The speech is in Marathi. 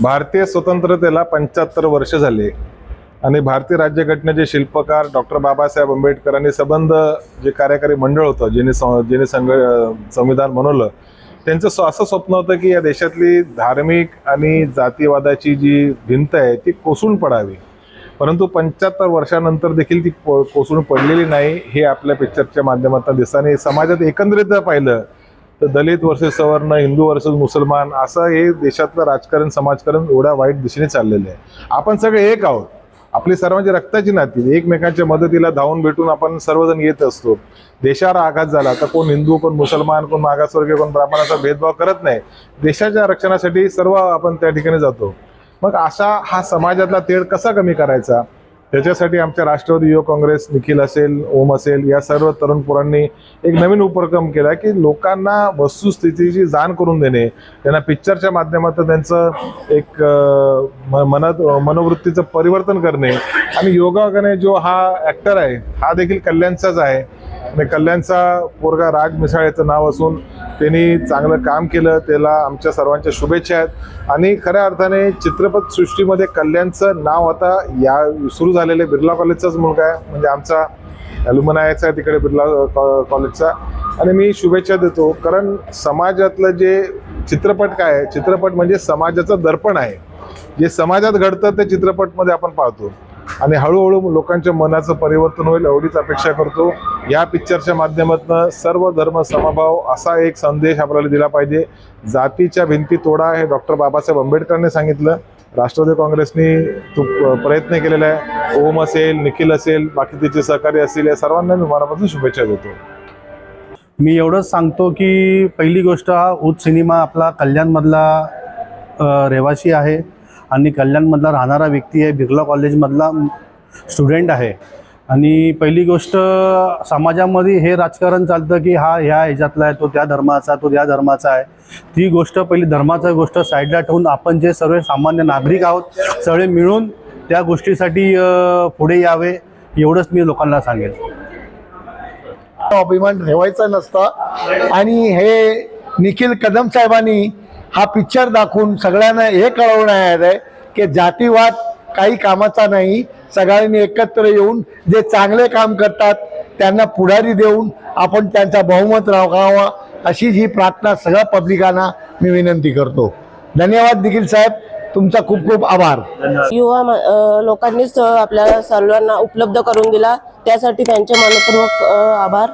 भारतीय स्वतंत्रतेला पंच्याहत्तर वर्ष झाले आणि भारतीय राज्यघटनेचे शिल्पकार डॉक्टर बाबासाहेब आंबेडकरांनी संबंध जे कार्यकारी मंडळ होतं ज्यांनी ज्याने ज्यांनी संघ संविधान बनवलं त्यांचं असं स्वप्न होतं की या देशातली धार्मिक आणि जातीवादाची जी भिंत आहे ती कोसळून पडावी. परंतु पंच्याहत्तर वर्षानंतर देखील ती कोसळून पडलेली नाही हे आपल्या पिक्चरच्या माध्यमातून दिसताना समाजात एकंदरीत जर पाहिलं तर दलित वर्सेस सवर्ण हिंदू वर्सेस मुसलमान असं हे देशातलं राजकारण समाजकारण एवढ्या वाईट दिशेने चाललेलं आहे. आपण सगळे एक आहोत. आपली सर्वांची रक्ताची नाती एकमेकांच्या मदतीला धावून भेटून आपण सर्वजण येत असतो. देशावर आघात झाला तर कोण हिंदू कोण मुसलमान कोण मागासवर्गीय कोण ब्राह्मणाचा भेदभाव करत नाही. देशाच्या रक्षणासाठी सर्व आपण त्या ठिकाणी जातो. मग असा हा समाजातला तेढ कसा कमी करायचा? त्याच्यासाठी आमच्या राष्ट्रवादी युवक काँग्रेस निखिल असेल ओम असेल या सर्व तरुण पोरांनी एक नवीन उपक्रम केला की लोकांना वस्तुस्थितीची जाण करून देणे. त्यांना पिक्चरच्या माध्यमातून त्यांचं एक म- मनात मनोवृत्तीचं परिवर्तन करणे. आणि योगाने जो हा ॲक्टर आहे हा देखील कल्याणचाच आहे. आणि कल्याणचा पोरगा राग मिसाळेचं नाव असून त्यांनी चांगलं काम केलं त्याला आमच्या सर्वांच्या शुभेच्छा आहेत. आणि खऱ्या अर्थाने चित्रपट सृष्टीमध्ये कल्याणचं नाव आता या सुरू झालेले बिर्ला कॉलेजचाच मुलगा आहे. म्हणजे आमचा अल्युमनायचा आहे तिकडे बिर्ला कॉ- कॉलेजचा. आणि मी शुभेच्छा देतो कारण समाजातलं जे चित्रपट काय आहे चित्रपट म्हणजे समाजाचं दर्पण आहे. जे समाजात घडतं ते चित्रपटमध्ये आपण पाहतो. आणि हळूहळू लोकांच्या मनाचं परिवर्तन होईल एवढीच अपेक्षा करतो. या पिक्चरच्या माध्यमातून सर्व धर्म समभाव असा एक संदेश आपल्याला दिला पाहिजे. जातीच्या भिंती तोडा हे डॉक्टर बाबासाहेब आंबेडकरांनी सांगितलं. राष्ट्रवादी काँग्रेसनी तो प्रयत्न केलेला आहे. ओम असेल निखिल असेल बाकी तिचे सहकारी असतील या सर्वांना मी मनापासून शुभेच्छा देतो. मी एवढंच सांगतो की पहिली गोष्ट हा उत सिनेमा आपला कल्याणमधला रहिवासी आहे. आणि कल्याणमधला राहणारा व्यक्ती आहे बिर्ला कॉलेजमधला स्टुडंट आहे. आणि पहिली गोष्ट समाजामध्ये हे राजकारण चालतं की हा ह्या ह्याच्यातला आहे तो त्या धर्माचा तो त्या धर्माचा आहे. ती गोष्ट पहिली धर्माचा गोष्ट साईडला ठेवून आपण जे सर्व सामान्य नागरिक आहोत सगळे मिळून त्या गोष्टीसाठी पुढे यावे एवढंच मी लोकांना सांगेन. अभिमान ठेवायचा नसता. आणि हे निखिल कदम साहेबांनी हा पिक्चर दाखवून सगळ्यांना हे कळवण्यात आहे की जातीवाद काही कामाचा नाही. सगळ्यांनी एकत्र येऊन जे चांगले काम करतात त्यांना पुढारी देऊन आपण त्यांचा बहुमत राखावा अशी जी प्रार्थना सगळ्या पब्लिकांना मी विनंती करतो. धन्यवाद निखिल साहेब. तुमचा खूप खूप आभार. युवा लोकांनीच अ, आपल्याला सर्वांना उपलब्ध करून दिला. त्यासाठी त्यांचे मनपूर्वक आभार.